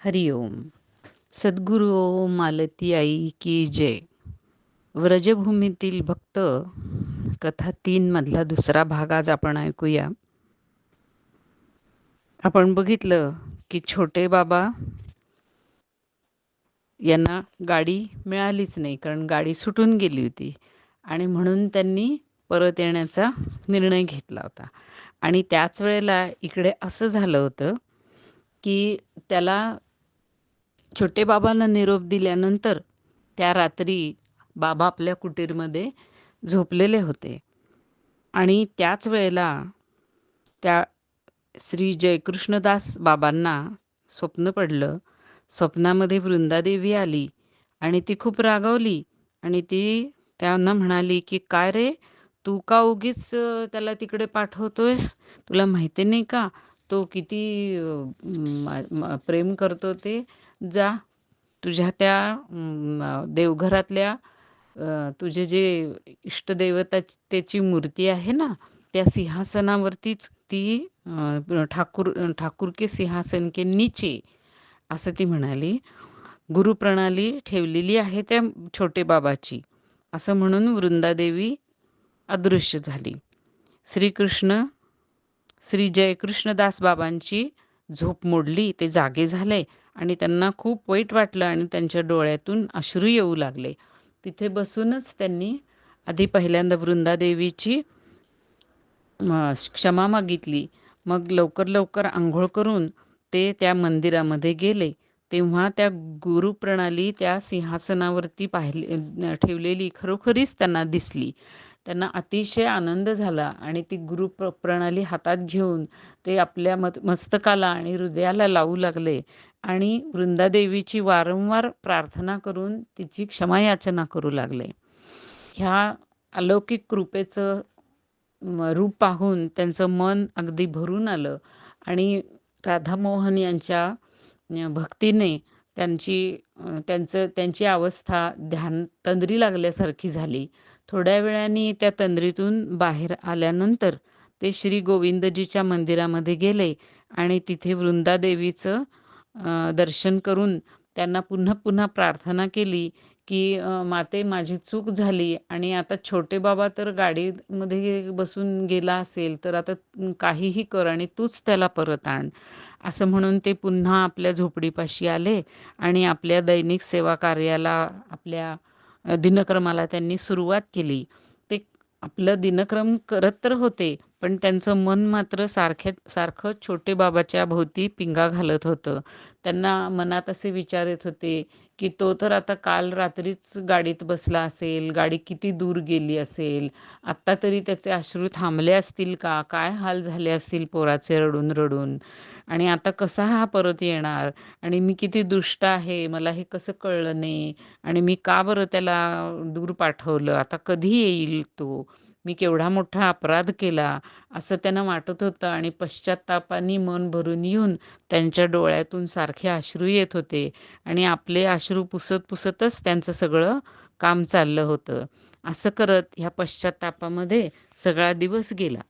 हरिओम सद्गुरू मालती आई की जय. व्रजभूमीतील भक्त कथा तीन मधला दुसरा भाग आज आपण ऐकूया. आपण बघितलं की छोटे बाबा यांना गाडी मिळालीच नाही कारण गाडी सुटून गेली होती. आणि म्हणून त्यांनी परत येण्याचा निर्णय घेतला होता. आणि त्याच वेळेला इकडे असं झालं होतं की त्याला छोटे बाबांना निरोप दिल्यानंतर त्या रात्री बाबा आपल्या कुटीरमध्ये झोपलेले होते. आणि त्याच वेळेला त्या श्री जयकृष्णदास बाबांना स्वप्न पडलं. स्वप्नामध्ये वृंदादेवी आली आणि ती खूप रागवली आणि ती त्यांना म्हणाली की काय रे? तू का उगीच त्याला तिकडे पाठवतोयस? तुला माहिती नाही का? तो किती प्रेम करतो ते जा. तुझ्या त्या देवघरातल्या तुझे जे इष्टदैवता त्याची मूर्ती आहे ना त्या सिंहासनावरतीच ती ठाकूर ठाकूर के सिंहासन के नीचे असं ती म्हणाली. गुरुप्रणाली ठेवलेली आहे त्या छोटे बाबाची असं म्हणून वृंदादेवी अदृश्य झाली. श्रीकृष्ण श्री जयकृष्णदास बाबांची झोप मोडली ते जागे झाले. आणि त्यांना खूप वाईट वाटलं आणि त्यांच्या डोळ्यातून अश्रू येऊ लागले. तिथे बसूनच त्यांनी आधी पहिल्यांदा वृंदादेवीची क्षमा मागितली. मग लवकर लवकर आंघोळ करून ते त्या मंदिरामध्ये गेले. तेव्हा त्या गुरुप्रणाली त्या सिंहासनावरती पाहिले ठेवलेली खरोखरीच त्यांना दिसली. त्यांना अतिशय आनंद झाला आणि ती गुरु प्र प्रणाली हातात घेऊन ते आपल्या मत मस्तकाला आणि हृदयाला लावू लागले. आणि वृंदादेवीची वारंवार प्रार्थना करून तिची क्षमायाचना करू लागले. ह्या अलौकिक कृपेचं रूप पाहून त्यांचं मन अगदी भरून आलं आणि राधामोहन यांच्या भक्तीने त्यांची त्यांचं त्यांची अवस्था ध्यान तंद्री लागल्यासारखी झाली. थोड्या वेळाने त्या तंद्रीतून बाहेर आल्यानंतर ते श्री गोविंदजीच्या मंदिरामध्ये गेले आणि तिथे वृंदादेवीचं दर्शन करून त्यांना पुन्हा पुन्हा प्रार्थना केली की माते माझी चूक झाली आणि आता छोटे बाबा तर गाडीमध्ये बसून गेला असेल तर आता काहीही कर आणि तूच त्याला परत आण. असं म्हणून ते पुन्हा आपल्या झोपडीपाशी आले आणि आपल्या दैनिक सेवा कार्याला आपल्या दिनक्रमाला त्यांनी सुरुवात केली. आपलं दिनक्रम करत तर होते पण त्यांचं मन मात्र सारख्या सारखं छोटे बाबाच्या भोवती पिंगा घालत होतं. त्यांना मनात असे विचार येत होते की तो तर आता काल रात्रीच गाडीत बसला असेल गाडी किती दूर गेली असेल आत्ता तरी त्याचे अश्रू थांबले असतील का? काय हाल झाले असतील पोराचे रडून रडून आणि आता कसा हा परत येणार? आणि मी किती दुष्ट आहे? मला हे कसं कळलं नाही? आणि मी का बरं त्याला दूर पाठवलं? आता कधी येईल तो? मी केवढा मोठा अपराध केला? असं त्यांना वाटत होतं आणि पश्चात्तापानी मन भरून येऊन त्यांच्या डोळ्यातून सारखे अश्रू येत होते आणि आपले अश्रू पुसत पुसतच त्यांचं सगळं काम चाललं होतं. असं करत ह्या पश्चात्तापामध्ये सगळा दिवस गेला.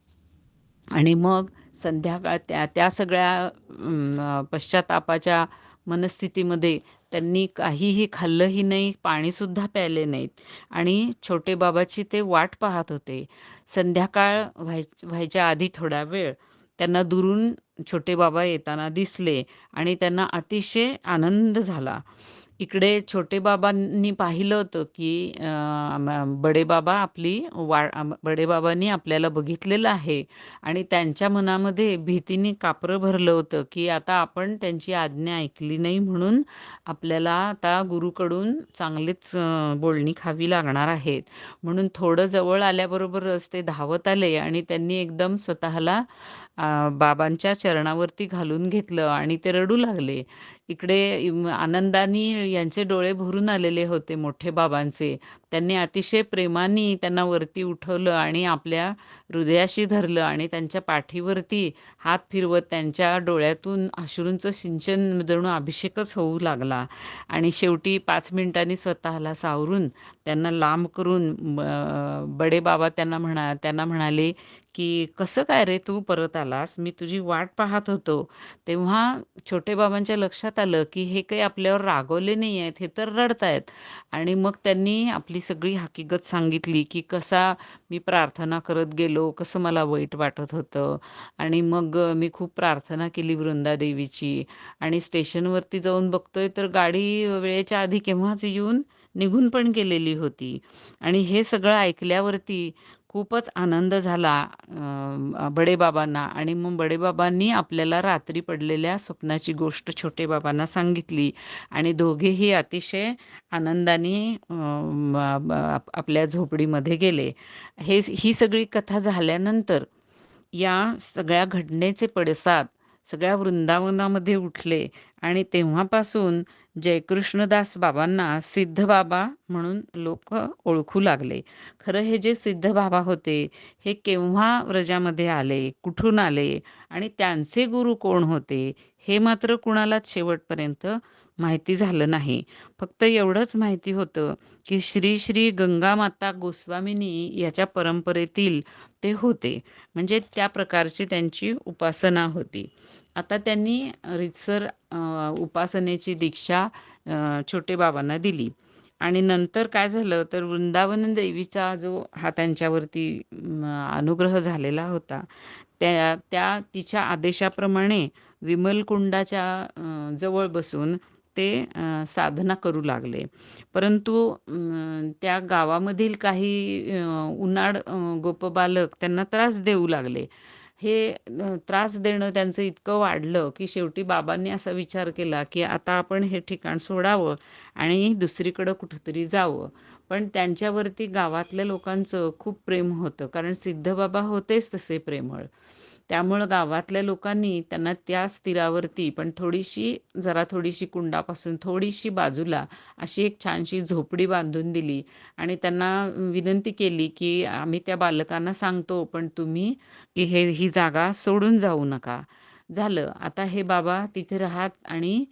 आणि मग संध्याकाळ त्या त्या सगळ्या पश्चातापाच्या मनस्थितीमध्ये त्यांनी काहीही खाल्लंही नाही पाणीसुद्धा प्यायले नाहीत. आणि छोटे बाबाची ते वाट पाहत होते. संध्याकाळ व्हाय व्हायच्या आधी थोडा वेळ. त्यांना दुरून छोटे बाबा येताना दिसले आणि त्यांना अतिशय आनंद झाला. इकडे छोटे बाबांनी पाहिलं होतं की बडेबाबा आपली वा बडेबाबांनी आपल्याला बघितलेलं आहे. आणि त्यांच्या मनामध्ये भीतीने कापरं भरलं होतं की आता आपण त्यांची आज्ञा ऐकली नाही म्हणून आपल्याला आता गुरुकडून चांगलीच बोलणी खावी लागणार आहेत. म्हणून थोडं जवळ आल्याबरोबरच ते धावत आले आणि त्यांनी एकदम स्वतःला बाबांच्या चरणावरती घालून घेतलं आणि ते रडू लागले. इकडे आनंदानी यांचे डोळे भरून आलेले होते मोठे बाबांचे. त्यांनी अतिशय प्रेमाने त्यांना वरती उठवलं आणि आपल्या हृदयाशी धरलं आणि त्यांच्या पाठीवरती हात फिरवत त्यांच्या डोळ्यातून अश्रूंचं सिंचन जणू अभिषेकच होऊ लागला. आणि शेवटी पाच मिनिटांनी स्वतःला सावरून त्यांना लांब करून बडे बाबा त्यांना म्हणा त्यांना म्हणाले की "कसं काय रे तू परत आलास? मी तुझी वाट पाहत होतो." तेव्हा छोटे बाबांच्या लक्षात आलं, की हे काही आपल्यावर रागवले नाही आहेत, हे तर रडतायत. आणि मग त्यांनी आपली सगळी हकीकत सांगितली, की कसा मी प्रार्थना करत गेलो, कसं मला वाईट वाटत होतं आणि मग मी खूप प्रार्थना केली वृंदादेवीची आणि स्टेशनवरती जाऊन बघतोय तर गाडी वेळेच्या आधी केव्हाच येऊन निघून पण गेलेली होती. आणि हे सगळं ऐकल्यावरती खूपच आनंद झाला बडेबाबांना. आणि मग बडेबाबांनी आपल्याला रात्री पडलेल्या स्वप्नाची गोष्ट छोटे बाबांना सांगितली. आणि दोघेही अतिशय आनंदाने आपल्या झोपडीमध्ये गेले. हे ही सगळी कथा झाल्यानंतर या सगळ्या घटनेचे पडसाद सगळ्या वृंदावनामध्ये उठले आणि तेव्हापासून जयकृष्णदास बाबांना सिद्ध बाबा म्हणून लोक ओळखू लागले. खरं हे जे सिद्ध बाबा होते हे केव्हा व्रजामध्ये आले कुठून आले आणि त्यांचे गुरु कोण होते हे मात्र कुणालाच शेवटपर्यंत माहिती झालं नाही. फक्त एवढंच माहिती होतं की श्री श्री गंगामाता गोस्वामिनी याच्या परंपरेतील ते होते. म्हणजे त्या प्रकारची त्यांची उपासना होती. आता त्यांनी रितसर उपासनेची दीक्षा छोटे बाबांना दिली. आणि नंतर काय झालं तर वृंदावन देवीचा जो हा त्यांच्यावरती अनुग्रह झालेला होता त्या त्या तिच्या आदेशाप्रमाणे विमलकुंडाच्या जवळ बसून ते साधना करू लागले. परंतु त्या गावामधील काही उन्हाळ गोपबालक त्यांना त्रास देऊ लागले. हे त्रास देणं त्यांचं इतकं वाढलं की शेवटी बाबांनी असा विचार केला की आता आपण हे ठिकाण सोडावं आणि दुसरीकडं कुठंतरी जावं. पण त्यांच्यावरती गावातल्या लोकांचं खूप प्रेम होतं. कारण सिद्धबाबा होतेच तसे प्रेमळ. त्यामुळं गावातल्या लोकांनी त्यांना त्या स्थिरावरती पण थोडीशी जरा थोडीशी कुंडापासून थोडीशी बाजूला अशी एक छानशी झोपडी बांधून दिली. आणि त्यांना विनंती केली की आम्ही त्या बालकांना सांगतो पण तुम्ही हे ही जागा सोडून जाऊ नका. झालं. आता हे बाबा तिथे राहत आणि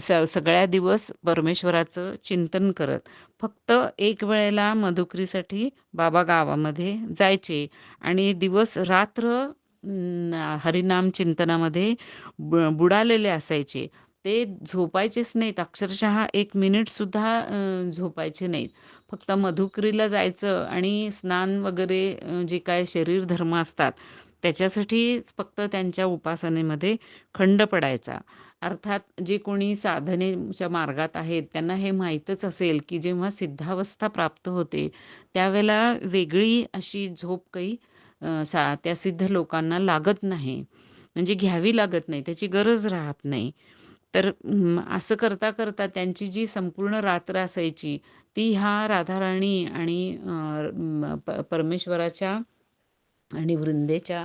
स सगळ्या दिवस परमेश्वराचं चिंतन करत. फक्त एक वेळेला मधुकरीसाठी बाबा गावामध्ये जायचे आणि दिवस रात्र हरिनाम चिंतनामध्ये बुडालेले असायचे. ते झोपायचेच नाहीत. अक्षरशः एक मिनिटसुद्धा झोपायचे नाहीत. फक्त मधुकरीला जायचं आणि स्नान वगैरे जे काय शरीर धर्म असतात त्याच्यासाठीच फक्त त्यांच्या उपासनेमध्ये खंड पडायचा. अर्थात जे कोणी साधनेच्या मार्गात आहेत त्यांना हे माहीतच असेल की जेव्हा सिद्धावस्था प्राप्त होते त्यावेळेला वेगळी अशी झोप काही सा त्या सिद्ध लोकांना लागत नाही. म्हणजे घ्यावी लागत नाही त्याची गरज राहत नाही. तर असं करता करता त्यांची जी संपूर्ण रात्र असायची ती ह्या राधाराणी आणि परमेश्वराच्या आणि वृंदेच्या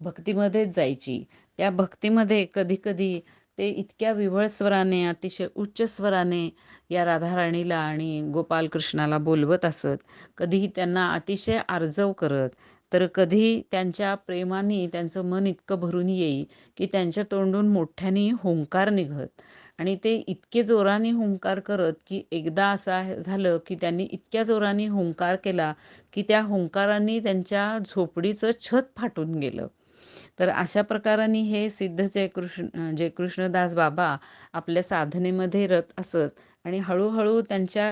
भक्तीमध्येच जायची. त्या भक्तीमध्ये कधीकधी ते इतक्या विव्हळ स्वराने अतिशय उच्च स्वराने या राधाराणीला आणि गोपालकृष्णाला बोलवत असत. कधीही त्यांना अतिशय आर्जव करत तर कधी त्यांच्या प्रेमाने त्यांचं मन इतकं भरून येई की त्यांच्या तोंडून मोठ्याने हुंकार निघत. आणि ते इतके जोराने हुंकार करत की एकदा असा झालं की त्यांनी इतक्या जोराने हुंकार केला की त्या हुंकारांनी त्यांच्या झोपडीचं छत फाटून गेलं. तर अशा प्रकाराने हे सिद्ध जयकृष्ण जयकृष्णदास बाबा आपल्या साधनेमध्ये रत असत आणि हळूहळू त्यांच्या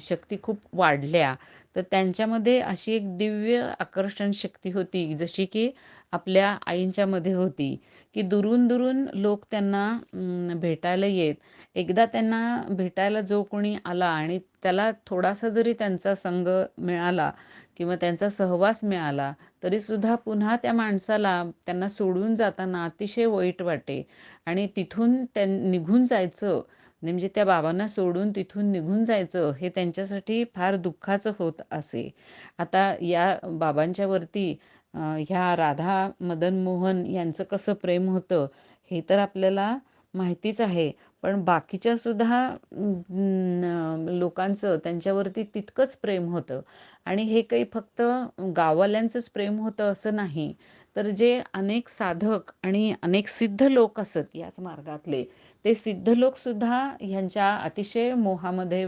शक्ती खूप वाढल्या. तर त्यांच्यामध्ये अशी एक दिव्य आकर्षण शक्ती होती जशी की आपल्या आईंच्यामध्ये होती की दुरून दुरून लोक त्यांना भेटायला येत. एकदा त्यांना भेटायला जो कोणी आला आणि त्याला थोडासा जरी त्यांचा संग मिळाला किंवा त्यांचा सहवास मिळाला तरीसुद्धा पुन्हा त्या माणसाला त्यांना सोडून जाताना अतिशय वाईट वाटे. आणि तिथून त्या निघून जायचं म्हणजे त्या बाबांना सोडून तिथून निघून जायचं हे त्यांच्यासाठी फार दुःखाचं होत असे. आता या बाबांच्यावरती ह्या राधा मदन मोहन यांचं कसं प्रेम होतं हे तर आपल्याला माहितीच आहे. पण बाकीच्या सुद्धा लोकांचं त्यांच्यावरती तितकंच प्रेम होतं. आणि हे काही फक्त गाववाल्यांचंच प्रेम होतं असं नाही. तर जे अनेक साधक आणि अनेक सिद्ध लोक असत याच मार्गातले ते सिद्ध लोकसुद्धा ह्यांच्या अतिशय मोहामध्ये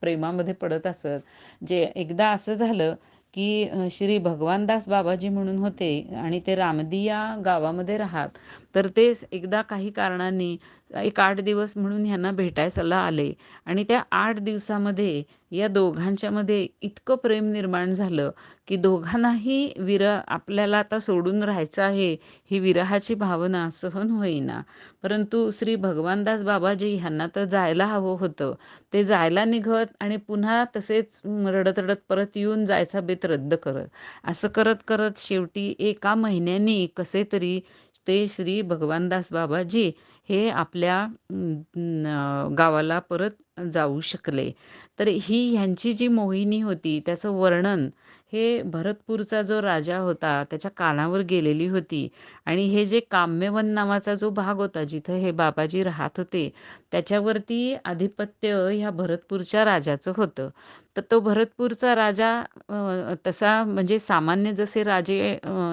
प्रेमामध्ये पडत असत. जे एकदा असं झालं की श्री भगवानदास बाबाजी म्हणून होते आणि ते रामदिया गावामध्ये राहत. तर ते एकदा काही कारणांनी एक आठ दिवस म्हणून ह्यांना भेटायला आले. आणि त्या आठ दिवसामध्ये या दोघांच्यामध्ये इतकं प्रेम निर्माण झालं की दोघांनाही विर आपल्याला आता सोडून राहायचं आहे ही विरहाची भावना सहन होईना. परंतु श्री भगवानदास बाबाजी ह्यांना तर जायला हवं होतं. ते जायला निघत आणि पुन्हा तसेच रडत रडत परत येऊन जायचा बेत रद्द करत. असं करत करत शेवटी एका महिन्यानी कसे तरी ते श्री भगवानदास बाबाजी हे आपल्या गावाला परत जाऊ शकले. तर ही ह्यांची जी मोहिनी होती त्याचं वर्णन हे भरतपूरचा जो राजा होता त्याच्या कानावर गेलेली होती. आणि हे जे काम्यवन नावाचा जो भाग होता जिथं हे बाबाजी राहत होते त्याच्यावरती आधिपत्य ह्या भरतपूरच्या राजाचं होतं. तर तो भरतपूरचा राजा तसा म्हणजे सामान्य जसे राजे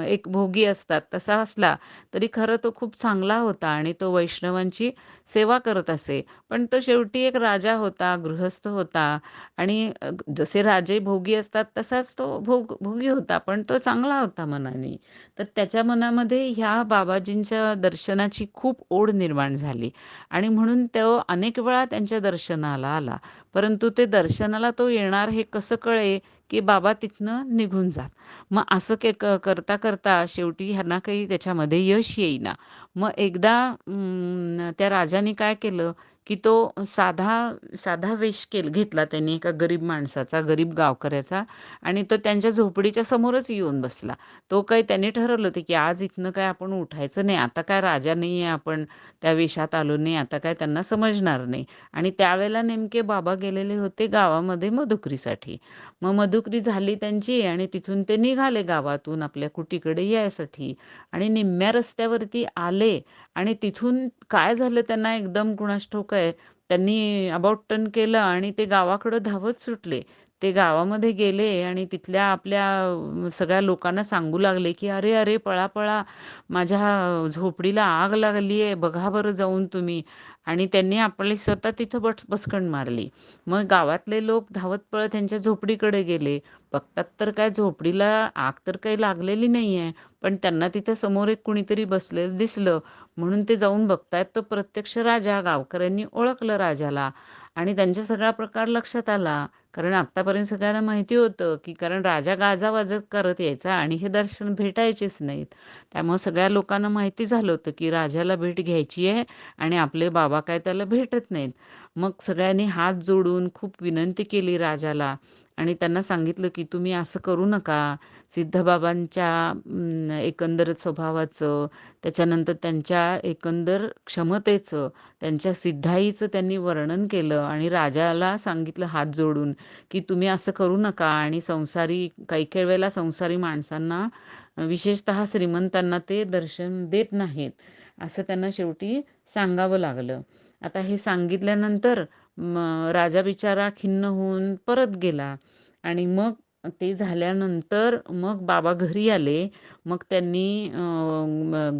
एक भोगी असतात तसा असला तरी खरं तो खूप चांगला होता आणि तो वैष्णवांची सेवा करत असे. पण तो शेवटी एक राजा होता गृहस्थ होता आणि जसे राजे भोगी असतात तसाच तो भोग भोगी होता पण तो चांगला होता मनाने. तर त्याच्या मनामध्ये ह्या ह्या बाबाजींच्या दर्शनाची खूप ओढ निर्माण झाली. आणि म्हणून तो अनेक वेळा त्यांच्या दर्शनाला आला. परंतु ते दर्शनाला तो येणार हे कसं कळे की बाबा तिथनं निघून जात. मग असं के करता करता शेवटी ह्यांना काही त्याच्यामध्ये यश येईना. मग एकदा त्या राजाने काय केलं? की तो साधा साधा वेश केल घेतला त्यांनी एका गरीब माणसाचा गरीब गावकऱ्याचा आणि तो त्यांच्या झोपडीच्या समोरच येऊन बसला. तो काही त्यांनी ठरवलं होतं की आज इथनं काय आपण उठायचं नाही आता काय राजा नाही आहे आपण त्या वेशात आलो नाही आता काय त्यांना समजणार नाही. आणि त्यावेळेला नेमके बाबा गेलेले होते गावामध्ये मधुकरीसाठी. मग मधुकरी झाली त्यांची आणि तिथून ते निघाले गावातून आपल्या कुटीकडे यायसाठी. आणि निम्म्या रस्त्यावरती आले आणि तिथून काय झालं त्यांना एकदम कुणास ठोक आहे. त्यांनी अबाउट टर्न केलं आणि ते गावाकडं धावत सुटले. ते गावामध्ये गेले आणि तिथल्या आपल्या सगळ्या लोकांना सांगू लागले की अरे अरे पळा पळा. माझ्या झोपडीला आग लागली आहे बघा बरं जाऊन तुम्ही. आणि त्यांनी आपली स्वतः तिथं बस बसकण मारली. मग गावातले लोक धावत पळत त्यांच्या झोपडीकडे गेले. बघतात तर काय झोपडीला आग तर काही लागलेली नाही आहे पण त्यांना तिथं समोर एक कुणीतरी बसलेलं दिसलं. म्हणून ते जाऊन बघतायत तो प्रत्यक्ष राजा गावकऱ्यांनी ओळखलं राजाला. आणि त्यांच्या सगळा प्रकार लक्षात आला. कारण आत्तापर्यंत सगळ्यांना माहिती होतं की कारण राजा गाजावाजत करत यायचा आणि हे दर्शन भेटायचेच नाहीत. त्यामुळे सगळ्या लोकांना माहिती झालं होतं की राजाला भेट घ्यायची आहे आणि आपले बाबा काय त्याला भेटत नाहीत. मग सगळ्यांनी हात जोडून खूप विनंती केली राजाला आणि त्यांना सांगितलं की तुम्ही असं करू नका. सिद्धबाबांच्या एकंदर स्वभावाचं त्याच्यानंतर त्यांच्या एकंदर क्षमतेचं त्यांच्या सिद्धाईचं त्यांनी वर्णन केलं आणि राजाला सांगितलं हात जोडून. की तुम्ही असं करू नका आणि संसारी काही काही वेळेला संसारी माणसांना विशेषत श्रीमंतांना ते दर्शन देत नाहीत असं त्यांना शेवटी सांगावं लागलं. आता हे सांगितल्यानंतर राजा बिचारा खिन्न होऊन परत गेला आणि मग ते झाल्यानंतर मग बाबा घरी आले. मग त्यांनी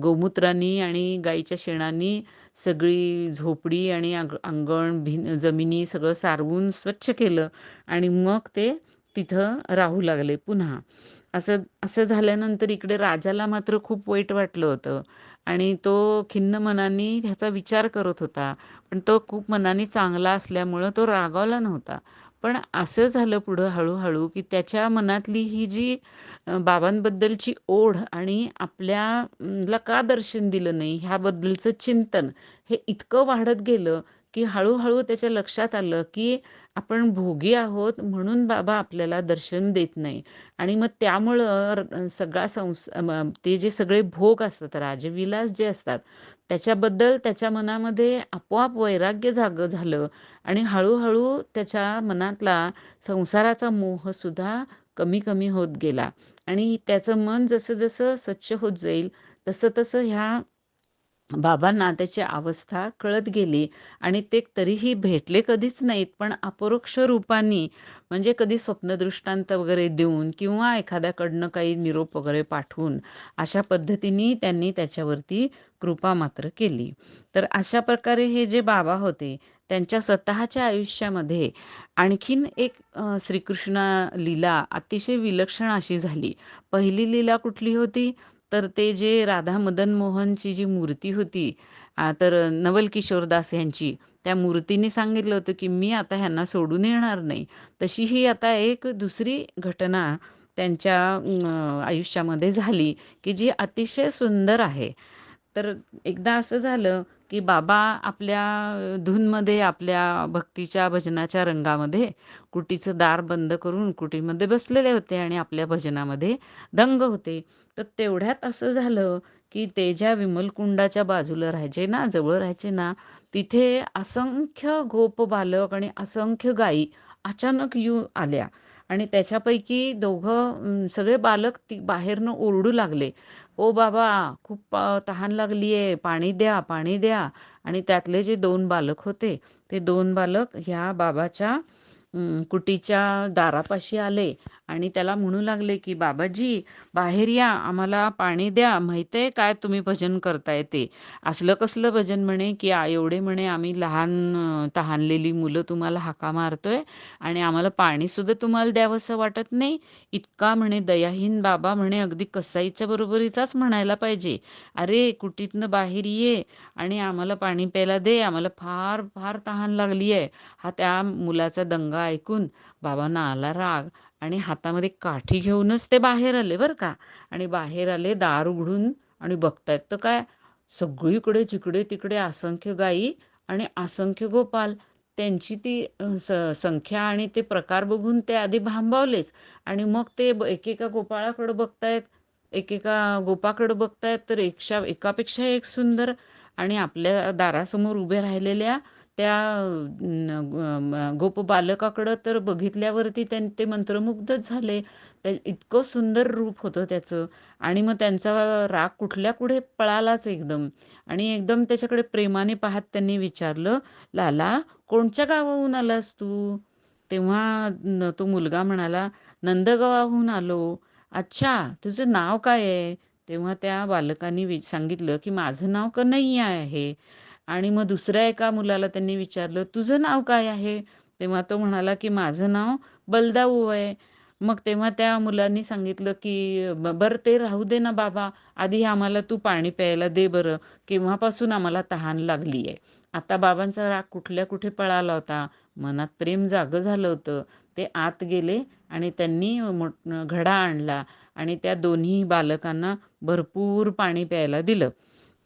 गोमूत्रांनी आणि गाईच्या शेणानी सगळी झोपडी आणि अंगण भिन जमिनी सगळं सारवून स्वच्छ केलं आणि मग ते तिथं राहू लागले पुन्हा. असं असं झाल्यानंतर इकडे राजाला मात्र खूप वाईट वाटलं होतं आणि तो खिन्न मनाने ह्याचा विचार करत होता. पण तो खूप मनाने चांगला असल्यामुळं तो रागावला नव्हता. पण असं झालं पुढं हळूहळू की त्याच्या मनातली ही जी बाबांबद्दलची ओढ आणि आपल्याला का दर्शन दिलं नाही ह्याबद्दलचं चिंतन हे इतकं वाढत गेलं की हळूहळू त्याच्या लक्षात आलं की आपण भोगी आहोत म्हणून बाबा आपल्याला दर्शन देत नाही. आणि मग त्यामुळं सगळा संस ते जे सगळे भोग असतात राजविलास जे असतात त्याच्याबद्दल त्याच्या मनामध्ये आपोआप वैराग्य जाग झालं आणि हळूहळू त्याच्या मनातला संसाराचा मोहसुद्धा कमी कमी होत गेला. आणि त्याचं मन जसं जसं स्वच्छ होत जाईल तसं तसं ह्या बाबांना त्याची अवस्था कळत गेली. आणि ते तरीही भेटले कधीच नाहीत पण अपरोक्ष रूपाने म्हणजे कधी स्वप्नदृष्टांत वगैरे देऊन किंवा एखाद्याकडनं काही निरोप वगैरे पाठवून अशा पद्धतीने त्यांनी त्याच्यावरती कृपा मात्र केली. तर अशा प्रकारे हे जे बाबा होते त्यांच्या स्वतःच्या आयुष्यामध्ये आणखीन एक श्रीकृष्ण लीला अतिशय विलक्षण अशी झाली. पहिली लीला कुठली होती? तर ते जे राधा मदन मोहनची जी मूर्ती होती तर नवल किशोरदास यांची त्या मूर्तीने सांगितलं होतं की मी आता ह्यांना सोडून येणार नाही. तशी ही आता एक दुसरी घटना त्यांच्या आयुष्यामध्ये झाली की जी अतिशय सुंदर आहे. तर एकदा असं झालं की बाबा आपल्या धूनमध्ये आपल्या भक्तीच्या भजनाच्या रंगामध्ये कुटीचं दार बंद करून कुटीमध्ये बसलेले होते आणि आपल्या भजनामध्ये दंग होते. तर तेवढ्यात असं झालं की ते ज्या विमलकुंडाच्या बाजूला राहायचे ना जवळ राहायचे ना तिथे असंख्य गोप बालक आणि असंख्य गायी अचानक येऊ आल्या. आणि त्याच्यापैकी दोघं सगळे बालक ती बाहेरनं ओरडू लागले. ओ बाबा खूप तहान लागली आहे पाणी द्या पाणी द्या. आणि त्यातले जे दोन बालक होते ते दोन बालक ह्या बाबाच्या कुटीच्या दारापाशी आले. आणि त्याला म्हणू लागले की बाबाजी बाहेर या आम्हाला पाणी द्या. माहिती आहे काय तुम्ही भजन करताय ते. असलं कसलं भजन म्हणे की एवढे म्हणे आम्ही लहान तहानलेली मुलं तुम्हाला हाका मारतोय आणि आम्हाला पाणीसुद्धा तुम्हाला द्यावंसं वाटत नाही. इतका म्हणे दयाहीन बाबा म्हणे अगदी कसाईच्या बरोबरीचाच म्हणायला पाहिजे. अरे कुटीतनं बाहेर ये आणि आम्हाला पाणी प्यायला दे. आम्हाला फार फार तहान लागली आहे हा त्या मुलाचा दंगा ऐकून बाबांना आला राग. आणि हातामध्ये काठी घेऊनच ते बाहेर आले बरं का. आणि बाहेर आले दार उघडून आणि बघतायत तर काय सगळीकडे जिकडे तिकडे असंख्य गायी आणि असंख्य गोपाल. त्यांची ती स संख्या आणि ते प्रकार बघून ते आधी भांबावलेच. आणि मग ते एकेका गोपाळाकडं बघतायत एकेका गोपाकडं बघतायत तर एकशा एकापेक्षा एक सुंदर आणि आपल्या दारासमोर उभे राहिलेल्या त्या गोप बालकाकडं तर बघितल्यावरती त्यां ते मंत्रमुग्धच झाले. त्या इतकं सुंदर रूप होतं त्याचं. आणि मग त्यांचा राग कुठल्या कुठे पळालाच एकदम. आणि एकदम त्याच्याकडे प्रेमाने पाहत त्यांनी विचारलं लाला कोणच्या गावाहून आलास तू? तेव्हा तो मुलगा म्हणाला नंदगावाहून आलो. अच्छा तुझं नाव काय आहे? तेव्हा त्या बालकांनी सांगितलं की माझं नाव कन्हैया आहे. आणि मग दुसऱ्या एका मुलाला त्यांनी विचारलं तुझं नाव काय आहे? तेव्हा तो म्हणाला की माझं नाव बलदाऊ आहे. मग तेव्हा त्या मुलांनी सांगितलं की बरं ते राहू दे ना बाबा आधी आम्हाला तू पाणी प्यायला दे बरं केव्हापासून आम्हाला तहान लागली आहे? आता बाबांचा राग कुठल्या कुठे पळाला होता? मनात प्रेम जागं झालं होतं. ते आत गेले आणि त्यांनी घडा आणला आणि त्या दोन्ही बालकांना भरपूर पाणी प्यायला दिलं.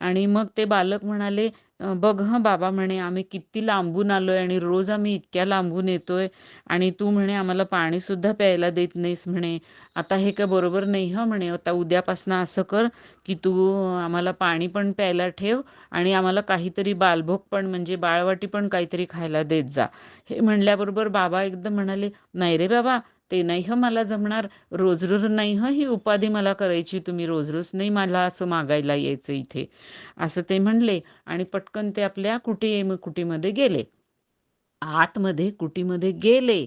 आणि मग ते बालक म्हणाले बघ हं बाबा म्हणे आम्ही किती लांबून आलोय आणि रोज आम्ही इतक्या लांबून येतोय आणि तू म्हणे आम्हाला पाणीसुद्धा प्यायला देत नाहीस म्हणे. आता हे काय बरोबर नाही हं म्हणे. आता उद्यापासनं असं कर की तू आम्हाला पाणी पण प्यायला ठेव आणि आम्हाला काहीतरी बालभोग पण म्हणजे बाळवाटी पण काहीतरी खायला देत जा. हे म्हणल्याबरोबर बाबा एकदम म्हणाले नाही रे बाबा ते नाही ह मला जमणार. रोज रोज नाही ह ही उपाधी मला करायची तुम्ही रोज रोज नाही मला असं मागायला यायचं इथे. असं ते म्हणले आणि पटकन ते आपल्या कुटी कुटीमध्ये गेले. आतमध्ये कुटीमध्ये गेले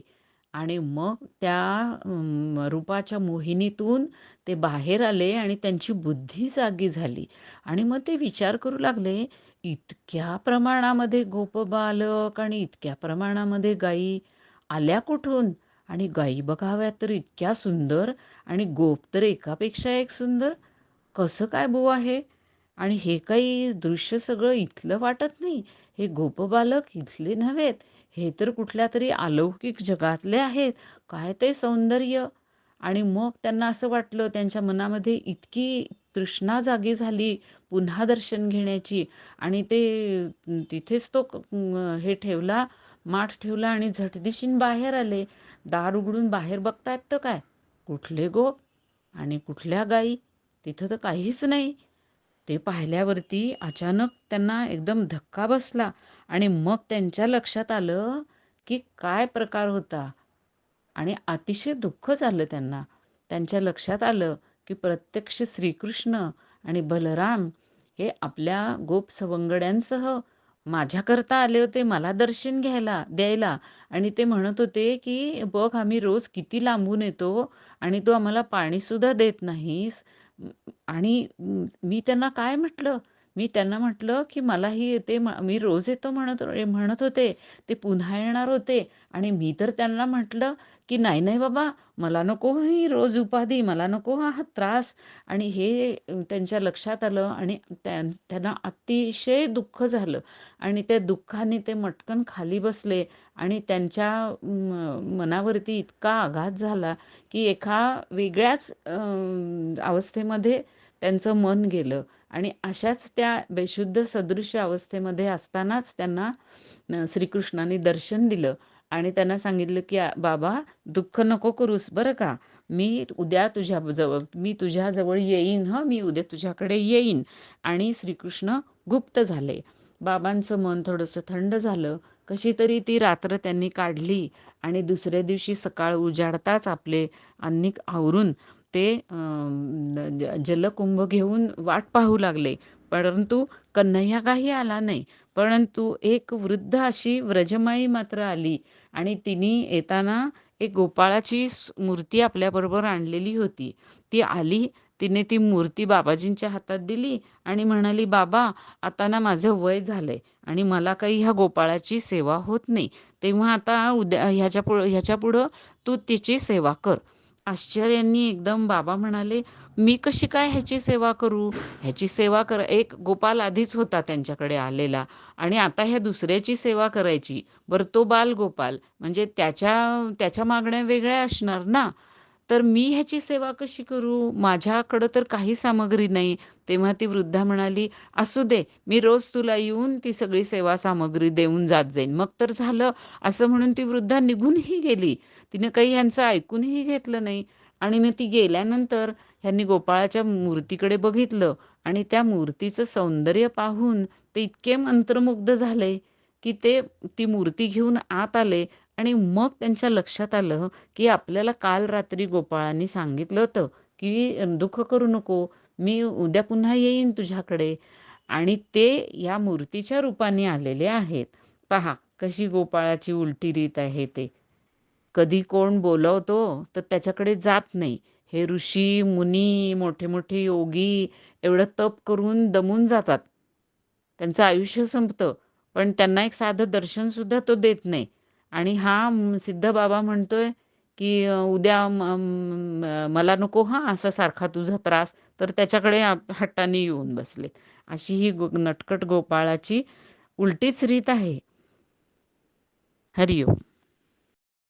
आणि मग त्या रूपाच्या मोहिनीतून ते बाहेर आले आणि त्यांची बुद्धी जागी झाली. आणि मग ते विचार करू लागले इतक्या प्रमाणामध्ये गोपबालक आणि इतक्या प्रमाणामध्ये गायी आल्या कुठून? आणि गायी बघाव्या तर इतक्या सुंदर आणि गोप तर एकापेक्षा एक सुंदर. कसं काय बो आहे? आणि हे काही दृश्य सगळं इथलं वाटत नाही. हे गोपबालक इथले नव्हेत. हे तर कुठल्या तरी अलौकिक जगातले आहेत. काय ते सौंदर्य? आणि मग त्यांना असं वाटलं त्यांच्या मनामध्ये इतकी तृष्णा जागी झाली पुन्हा दर्शन घेण्याची. आणि ते तिथेच तो हे ठेवला. माठ ठेवला आणि झटदिशीन बाहेर आले. दार उघडून बाहेर बघतायत तर काय? कुठले गोप आणि कुठल्या गायी तिथं तर काहीच नाही. ते पाहिल्यावरती अचानक त्यांना एकदम धक्का बसला आणि मग त्यांच्या लक्षात आलं की काय प्रकार होता. आणि अतिशय दुःख झालं त्यांना. त्यांच्या लक्षात आलं की प्रत्यक्ष श्रीकृष्ण आणि बलराम हे आपल्या गोप सवंगड्यांसह माझ्याकरता आले होते मला दर्शन घ्यायला द्यायला. आणि ते म्हणत होते की बघ आम्ही रोज किती लांबून येतो आणि तू आम्हाला पाणीसुद्धा देत नाहीस. आणि मी त्यांना काय म्हटलं? मी त्यांना म्हटलं, की "मलाही येते मी रोज येतो म्हणत म्हणत होते. ते पुन्हा येणार होते आणि मी तर त्यांना म्हटलं, की "नाही, नाही बाबा, मला नको ही रोज उपाधी, मला नको हा त्रास." आणि हे त्यांच्या लक्षात आलं आणि त्यांना अतिशय दुःख झालं आणि त्या दुःखाने ते मटकन खाली बसले आणि त्यांच्या मनावरती इतका आघात झाला, की एका वेगळ्याच अवस्थेमध्ये त्यांचं मन गेलं आणि अशाच त्या बेशुद्ध सदृश अवस्थेमध्ये असतानाच त्यांना श्रीकृष्णाने दर्शन दिलं. आणि त्यांना सांगितलं की बाबा दुःख नको करूस बरं का. मी उद्या तुझ्या जवळ मी तुझ्याजवळ येईन हं मी उद्या तुझ्याकडे येईन. आणि श्रीकृष्ण गुप्त झाले. बाबांचं मन थोडंसं थंड झालं. कशी तरी ती रात्र त्यांनी काढली आणि दुसऱ्या दिवशी सकाळ उजाडताच आपले अन्निक आवरून ते जलकुंभ घेऊन वाट पाहू लागले. परंतु कन्हैया काही आला नाही. परंतु एक वृद्ध अशी व्रजमाई मात्र आली आणि तिने येताना एक गोपाळाची मूर्ती आपल्याबरोबर आणलेली होती. ती आली तिने ती मूर्ती बाबाजींच्या हातात दिली आणि म्हणाली बाबा आता ना माझं वय झालंय आणि मला काही ह्या गोपाळाची सेवा होत नाही. तेव्हा आता उद्या ह्याच्या पुढं ह्याच्या पुढं तू तिची सेवा कर. आश्चर्यांनी एकदम बाबा म्हणाले मी कशी काय ह्याची सेवा करू? ह्याची सेवा कर एक गोपाल आधीच होता त्यांच्याकडे आलेला आणि आता ह्या दुसऱ्याची सेवा करायची. बरं तो बाल गोपाल म्हणजे त्याच्या त्याच्या मागण्या वेगळ्या असणार ना? तर मी ह्याची सेवा कशी करू? माझ्याकडं तर काही सामग्री नाही. तेव्हा ती वृद्धा म्हणाली असू दे मी रोज तुला येऊन ती सगळी सेवा सामग्री देऊन जात जाईन. मग तर झालं. असं म्हणून ती वृद्धा निघूनही गेली. तिने काही यांचं ऐकूनही घेतलं नाही. आणि मग ती गेल्यानंतर ह्यांनी गोपाळाच्या मूर्तीकडे बघितलं आणि त्या मूर्तीचं सौंदर्य पाहून ते इतके मंत्रमुग्ध झाले की ते ती मूर्ती घेऊन आत आले आणि मग त्यांच्या लक्षात आलं की आपल्याला काल रात्री गोपाळांनी सांगितलं होतं की दुःख करू नको मी उद्या पुन्हा येईन तुझ्याकडे. आणि ते या मूर्तीच्या रूपाने आलेले आहेत. पहा कशी गोपाळाची उलटी रीत आहे ते. कधी कोण बोलवतो तर त्याच्याकडे जात नाही. हे ऋषी मुनी मोठे मोठे योगी एवढं तप करून दमून जातात. त्यांचं आयुष्य संपतं पण त्यांना एक साधं दर्शनसुद्धा तो देत नाही. आणि हा सिद्ध बाबा म्हणतोय की उद्या मला नको हा असा सारखा तुझा त्रास तर त्याच्याकडे हट्टाने येऊन बसले अशी ही नटकट गोपाळाची उलटीच रीत आहे. हरिओम.